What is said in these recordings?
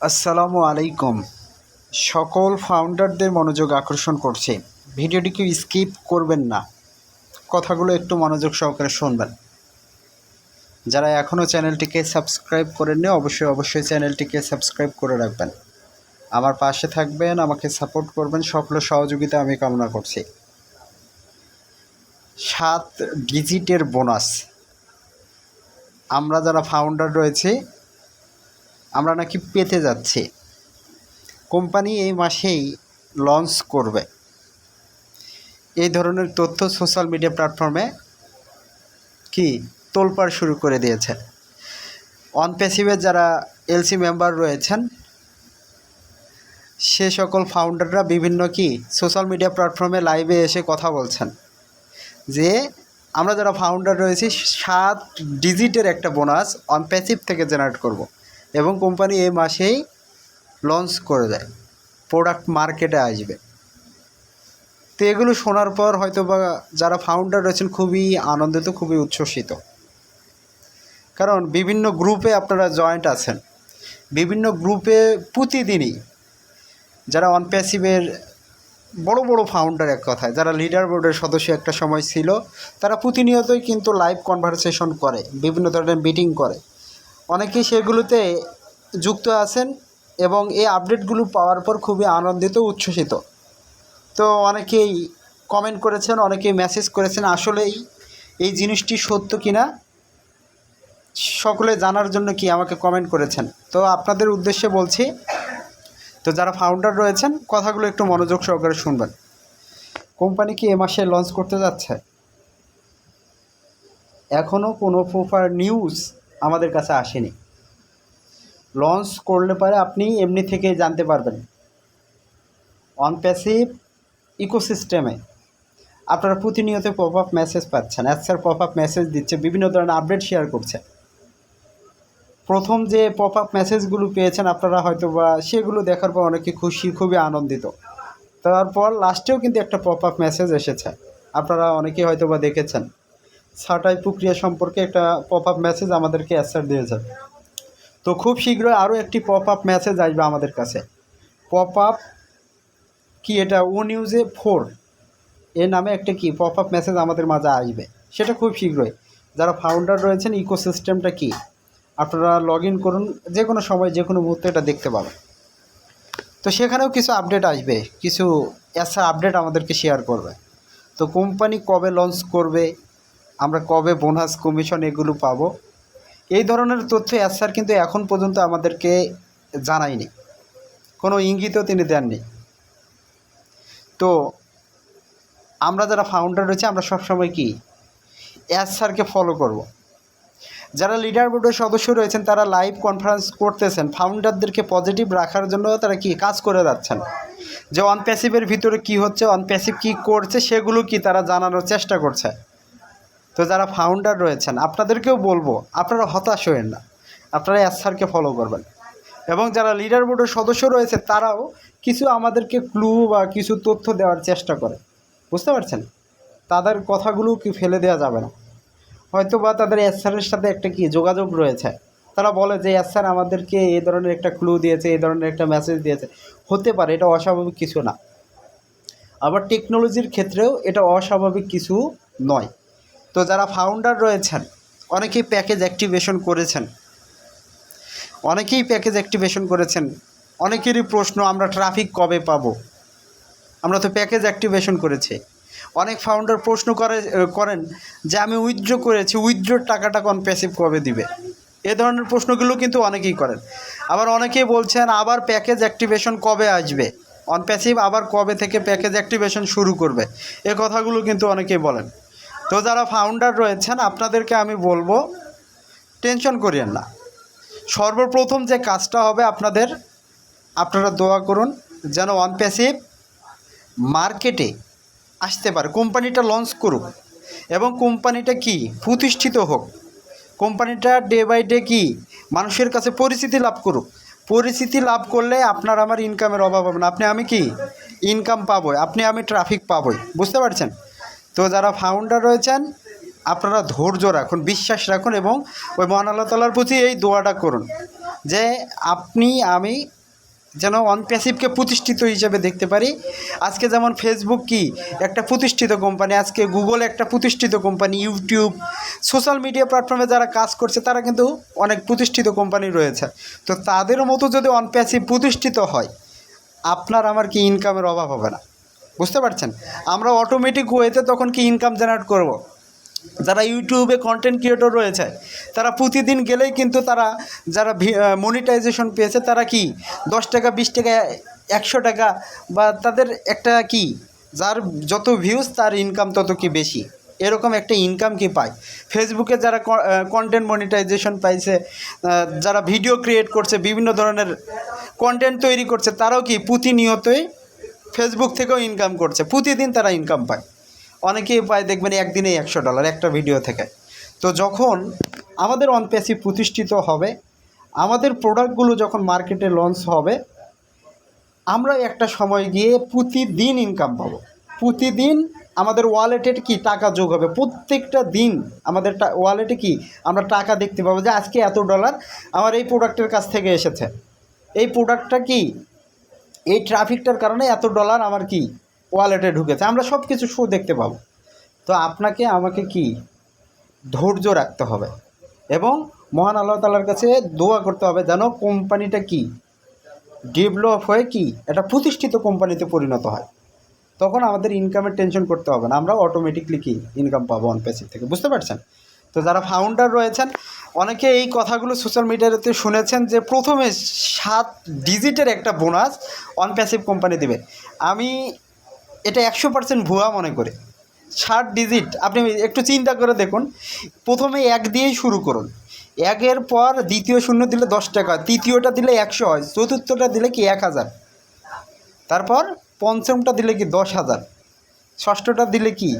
আসসালামু আলাইকুম। সকল ফাউন্ডারদের মনোযোগ আকর্ষণ করছে। ভিডিওটিকে স্কিপ করবেন না। কথাগুলো একটু মনোযোগ সহকারে শুনবেন। যারা এখনও চ্যানেলটিকে সাবস্ক্রাইব করেননি, অবশ্যই অবশ্যই চ্যানেলটিকে সাবস্ক্রাইব করে রাখবেন। আমার পাশে থাকবেন, আমাকে সাপোর্ট করবেন, সকল সহযোগিতা আমি কামনা করছি। সাত ডিজিটের বোনাস আমরা যারা ফাউন্ডার রয়েছে আমরা নাকি পেতে যাচ্ছি। কোম্পানি এই মাসেই লঞ্চ করবে। এই ধরনের তথ্য সোশ্যাল মিডিয়া প্ল্যাটফর্মে কি তোলপাড় শুরু করে দিয়েছে। অনপ্যাসিভের যারা এলসি মেম্বার রয়েছেন, সে সকল ফাউন্ডাররা বিভিন্ন কি সোশ্যাল মিডিয়া প্ল্যাটফর্মে লাইভে এসে কথা বলছেন। যে আমরা যারা ফাউন্ডার রয়েছি, সাত ডিজিটের একটা বোনাস অনপ্যাসিভ থেকে জেনারেট করব। এবং কোম্পানি এই মাসেই লঞ্চ করে দেয়। প্রোডাক্ট মার্কেটে আসবে। তো এগুলো শোনার পর হয়তো বা যারা ফাউন্ডার রয়েছেন খুবই আনন্দিত, খুবই উচ্ছ্বসিত। কারণ বিভিন্ন গ্রুপে আপনারা জয়েন্ট আছেন। বিভিন্ন গ্রুপে প্রতিদিনই যারা অনপ্যাসিভের বড় বড় ফাউন্ডার এক কথায়, যারা লিডার বোর্ডের সদস্য একটা সময় ছিল, তারা প্রতিনিয়তই কিন্তু লাইভ কনভারসেশন করে, বিভিন্ন ধরনের মিটিং করে। অনেকেই সেগুলোতে যুক্ত আছেন এবং এই আপডেটগুলো পাওয়ার পর খুবই আনন্দিত, উচ্ছ্বসিত। তো অনেকেই কমেন্ট করেছেন, অনেকেই মেসেজ করেছেন, আসলেই এই জিনিসটি সত্য কিনা? সকলে জানার জন্য কি আমাকে কমেন্ট করেছেন? তো আপনাদের উদ্দেশ্যে বলছি, তো যারা ফাউন্ডার রয়েছেন, কথাগুলো একটু মনোযোগ সহকারে শুনবেন। কোম্পানি কি এ মাসে লঞ্চ করতে যাচ্ছে? এখনও কোনো প্রপার নিউজ আমাদের কাছে আসেনি। লঞ্চ করলে পরে আপনি এমনি থেকে জানতে পারবেন। অনপ্যাসিভ ইকোসিস্টেমে আপনারা প্রতিনিয়ত পপ আপ মেসেজ পাচ্ছেন। অ্যাপসের পপ আপ মেসেজ দিচ্ছে, বিভিন্ন ধরনের আপডেট শেয়ার করছে। প্রথম যে পপ আপ মেসেজগুলো পেয়েছেন আপনারা হয়তো বা সেগুলো দেখার পর অনেকে খুশি, খুবই আনন্দিত। তারপর লাস্টেও কিন্তু একটা পপ আপ মেসেজ এসেছে। আপনারা অনেকেই হয়তো বা দেখেছেন। ছাঁটাই প্রক্রিয়া সম্পর্কে একটা পপ আপ মেসেজ আমাদেরকে অ্যাসার দিয়েছে। তো খুব শীঘ্রই আরও একটি পপ আপ মেসেজ আসবে আমাদের কাছে। পপ আপ কি এটা? ও নিউজে ফোর এ নামে একটা কি? পপ আপ মেসেজ আমাদের মাঝে আসবে। সেটা খুব শীঘ্রই। যারা ফাউন্ডার রয়েছেন ইকোসিস্টেমটা কি? আপনারা লগ ইন করুন। যে কোনো সময় যে কোনো মুহূর্তে এটা দেখতে পাবেন। তো সেখানেও কিছু আপডেট আসবে। কিছু অ্যাসার আপডেট আমাদেরকে শেয়ার করবে। তো কোম্পানি কবে লঞ্চ করবে? আমরা কবে বোনাস কমিশন এগুলো পাবো? এই ধরনের তথ্য স্যার কিন্তু এখন পর্যন্ত আমাদেরকে জানায়নি। কোনো ইঙ্গিতও তিনি দেননি। তো আমরা যারা ফাউন্ডার রয়েছে, আমরা সবসময় কি? স্যারকে ফলো করব। যারা লিডার বোর্ডের সদস্য রয়েছেন, তারা লাইভ কনফারেন্স করতেছেন। ফাউন্ডারদেরকে পজিটিভ রাখার জন্য তারা কি কাজ করে যাচ্ছেন? যে অনপ্যাসিভের ভিতরে কি হচ্ছে অনপ্যাসিভ কি করছে, সেগুলো কি তারা জানানোর চেষ্টা করছে? তো যারা ফাউন্ডার রয়েছেন, আপনাদেরকেও বলব, আপনারা হতাশ হয়েন না। আপনারা এস স্যারকে ফলো করবেন। এবং যারা লিডার বোর্ডের সদস্য রয়েছে, তারাও কিছু আমাদেরকে ক্লু বা কিছু তথ্য দেওয়ার চেষ্টা করে। বুঝতে পারছেন? তাদের কথাগুলো কি ফেলে দেওয়া যাবে না। হয়তো বা তাদের স্যারের সাথে একটা কি যোগাযোগ রয়েছে। তারা বলে যে স্যার আমাদেরকে এই ধরনের একটা ক্লু দিয়েছে এই ধরনের একটা মেসেজ দিয়েছে। হতে পারে, এটা অস্বাভাবিক কিছু না। আবার টেকনোলজির ক্ষেত্রেও এটা অস্বাভাবিক কিছু নয়। তো যারা ফাউন্ডার রয়েছেন, অনেকেই প্যাকেজ অ্যাক্টিভেশন করেছেন। অনেকেই প্যাকেজ অ্যাক্টিভেশন করেছেন। অনেকেরই প্রশ্ন, আমরা ট্রাফিক কবে পাবো? আমরা তো প্যাকেজ অ্যাক্টিভেশন করেছি। অনেক ফাউন্ডার প্রশ্ন করে করেন যে আমি উইথড্র করেছি উইথড্রোর টাকাটা কোন প্যাসিভ কবে দিবে? এ ধরনের প্রশ্নগুলো কিন্তু অনেকেই করেন। আবার অনেকেই বলছেন, আবার প্যাকেজ অ্যাক্টিভেশন কবে আসবে? অনপ্যাসিভ আবার কবে থেকে প্যাকেজ অ্যাক্টিভেশন শুরু করবে? এ কথাগুলো কিন্তু অনেকেই বলেন। তো যারা ফাউন্ডার রয়েছেন, আপনাদেরকে আমি বলব টেনশন করিয়েন না। সর্বপ্রথম যে কাজটা হবে আপনাদের, আপনারা দোয়া করুন যেন ওয়ান প্যাসিভ মার্কেটে আসতে পারে। কোম্পানিটা লঞ্চ করুক এবং কোম্পানিটা কি? প্রতিষ্ঠিত হোক। কোম্পানিটা ডে বাই ডে কি? মানুষের কাছে পরিচিতি লাভ করুক। পরিচিতি লাভ করলে আপনার আমার ইনকামের অভাব হবে না। আপনি আমি কি? ইনকাম পাবো আপনি আমি ট্রাফিক পাবোই। বুঝতে পারছেন? তো যারা ফাউন্ডার রয়েছেন, আপনারা ধৈর্য রাখুন, বিশ্বাস রাখুন এবং ওই মহান আল্লাহ তালার প্রতি এই দোয়াটা করুন যে আপনি, আমি যেন অনপ্যাসিভকে প্রতিষ্ঠিত হিসেবে দেখতে পারি। আজকে যেমন ফেসবুক কি একটা প্রতিষ্ঠিত কোম্পানি আজকে গুগল একটা প্রতিষ্ঠিত কোম্পানি ইউটিউব সোশ্যাল মিডিয়া প্ল্যাটফর্মে যারা কাজ করছে, তারা কিন্তু অনেক প্রতিষ্ঠিত কোম্পানি রয়েছে। তো তাদের মতো যদি অনপ্যাসিভ প্রতিষ্ঠিত হয়, আপনার আমার কি ইনকামের অভাব হবে না? বুঝতে পারছেন? আমরা অটোমেটিক ওয়েতে তখন কি ইনকাম জেনারেট করব। যারা ইউটিউবে কন্টেন্ট ক্রিয়েটর রয়েছে, তারা প্রতিদিন গেলেই কিন্তু তারা যারা মনিটাইজেশন পেয়েছে, তারা কি দশ টাকা, বিশ টাকা, একশো টাকা বা তাদের একটা কি, যার যত ভিউজ তার ইনকাম তত কি বেশি? এরকম একটা ইনকাম কি পায়? ফেসবুকে যারা কন্টেন্ট মনিটাইজেশন পাইছে যারা ভিডিও ক্রিয়েট করছে, বিভিন্ন ধরনের কন্টেন্ট তৈরি করছে, তারাও কি প্রতিনিয়তই ফেসবুক থেকেও ইনকাম করছে। প্রতিদিন তারা ইনকাম পায়। অনেকেই পায়, দেখবেন একদিনে একশো ডলার একটা ভিডিও থেকে। তো যখন আমাদের অনপ্যাসিভ প্রতিষ্ঠিত হবে, আমাদের প্রোডাক্টগুলো যখন মার্কেটে লঞ্চ হবে, আমরা একটা সময় গিয়ে প্রতিদিন ইনকাম পাবো। প্রতিদিন আমাদের ওয়ালেটে কি টাকা যোগ হবে? প্রত্যেকটা দিন আমাদের ওয়ালেটে কি আমরা টাকা দেখতে পাবো যে আজকে এত ডলার আমার এই প্রোডাক্টের কাছ থেকে এসেছে। এই প্রোডাক্টটা কি এই ট্রাফিকটার কারণে এত ডলার আমার কি ওয়ালেটে ঢুকেছে? আমরা সব কিছু শো দেখতে পাবো। তো আপনাকে, আমাকে কি ধৈর্য রাখতে হবে এবং মহান আল্লাহ তালার কাছে দোয়া করতে হবে যেন কোম্পানিটা কি ডেভেলপ হয়ে কি একটা প্রতিষ্ঠিত কোম্পানিতে পরিণত হয়। তখন আমাদের ইনকামের টেনশন করতে হবে না। আমরা অটোমেটিকলি কি ইনকাম পাবো অন প্যাসিভ থেকে। বুঝতে পারছেন? তো যারা ফাউন্ডার রয়েছেন অনেকে এই কথাগুলো সোশ্যাল মিডিয়াতে শুনেছেন যে প্রথমে সাত ডিজিটের একটা বোনাস অন প্যাসিভ কোম্পানি দেবে। আমি এটা একশো পার্সেন্ট ভুয়া মনে করি। ষাট ডিজিট আপনি একটু চিন্তা করে দেখুন। প্রথমে এক দিয়েই শুরু করুন। একের পর দ্বিতীয় শূন্য দিলে দশ টাকা, তৃতীয়টা দিলে একশো হয়, চতুর্থটা দিলে কি এক হাজার? তারপর পঞ্চমটা দিলে কি দশ হাজার? ষষ্ঠটা দিলে কি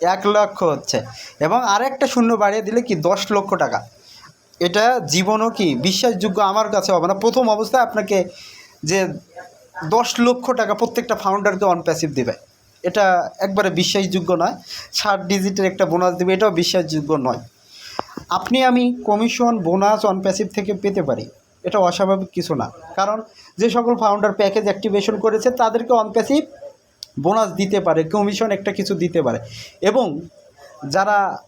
এক লক্ষ হচ্ছে। এবং আরেকটা শূন্য বাড়িয়ে দিলে কি দশ লক্ষ টাকা। এটা জীবনও কি বিশ্বাসযোগ্য আমার কাছে হবে না। প্রথম অবস্থায় আপনাকে যে দশ লক্ষ টাকা প্রত্যেকটা ফাউন্ডারকে অন প্যাসিভ দেবে। এটা একবারে বিশ্বাসযোগ্য নয়। ষাট ডিজিটের একটা বোনাস দেবে, এটাও বিশ্বাসযোগ্য নয়। আপনি আমি কমিশন বোনাস অন প্যাসিভ থেকে পেতে পারি। এটা অস্বাভাবিক কিছু না। কারণ যে সকল ফাউন্ডার প্যাকেজ অ্যাক্টিভেশন করেছে, তাদেরকে অন প্যাসিভ বোনাস দিতে পারে কমিশন একটা কিছু দিতে পারে। এবং যারা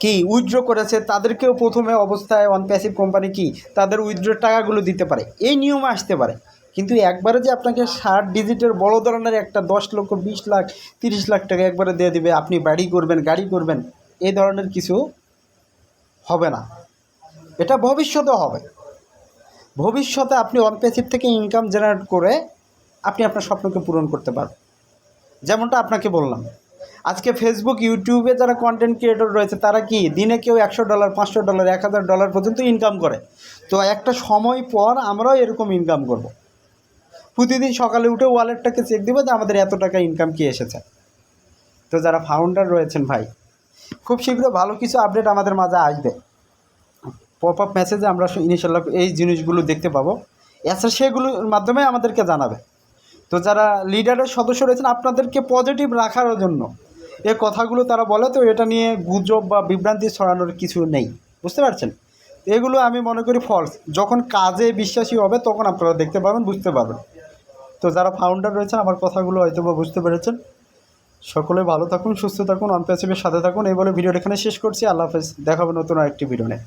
কি উইথড্র করেছে, তাদেরকেও প্রথমে অবস্থায় অন প্যাসিভ কোম্পানি কি, তাদের উইথড্রোর টাকাগুলো দিতে পারে। এই নিয়মে আসতে পারে। কিন্তু একবারে যে আপনাকে ষাট ডিজিটের বড় ধরনের একটা দশ লক্ষ, বিশ লাখ, তিরিশ লাখ টাকা একবারে দিয়ে দিবে, আপনি বাড়ি করবেন, গাড়ি করবেন, এই ধরনের কিছু হবে না। এটা ভবিষ্যতে হবে। ভবিষ্যতে আপনি অনপ্যাসিভ থেকে ইনকাম জেনারেট করে আপনি আপনার স্বপ্নকে পূরণ করতে পারবেন। যেমনটা আপনাকে বললাম। আজকে ফেসবুক ইউটিউবে যারা কন্টেন্ট ক্রিয়েটর রয়েছে, তারা কি দিনে কেউ একশো ডলার পাঁচশো ডলার এক হাজার ডলার পর্যন্ত ইনকাম করে? তো একটা সময় পর আমরাও এরকম ইনকাম করব। প্রতিদিন সকালে উঠে ওয়ালেটটাকে চেক দেবো যে আমাদের এত টাকা ইনকাম কি এসেছে। তো যারা ফাউন্ডার রয়েছেন ভাই, খুব শীঘ্র ভালো কিছু আপডেট আমাদের মাঝে আসবে। পপ আপ মেসেজে আমরা ইনশাল্লাহ এই জিনিসগুলো দেখতে পাবো। এছাড়া সেগুলোর মাধ্যমে আমাদেরকে জানাবে। তো যারা লিডারের সদস্য রয়েছেন, আপনাদেরকে পজিটিভ রাখার জন্য এ কথাগুলো তারা বলে, তো এটা নিয়ে গুজব বা বিভ্রান্তি ছড়ানোর কিছু নেই। বুঝতে পারছেন? এগুলো আমি মনে করি ফলস যখন কাজে বিশ্বাসী হবে, তখন আপনারা দেখতে পাবেন, বুঝতে পারবেন। তো যারা ফাউন্ডার রয়েছেন, আমার কথাগুলো হয়তো বা বুঝতে পেরেছেন। সকলে ভালো থাকুন, সুস্থ থাকুন অনপ্যাসিভের সাথে থাকুন। এই বলে ভিডিওটা এখানে শেষ করছি। আল্লাহ হাফেজ। দেখাবো নতুন আরেকটি ভিডিও নিয়ে।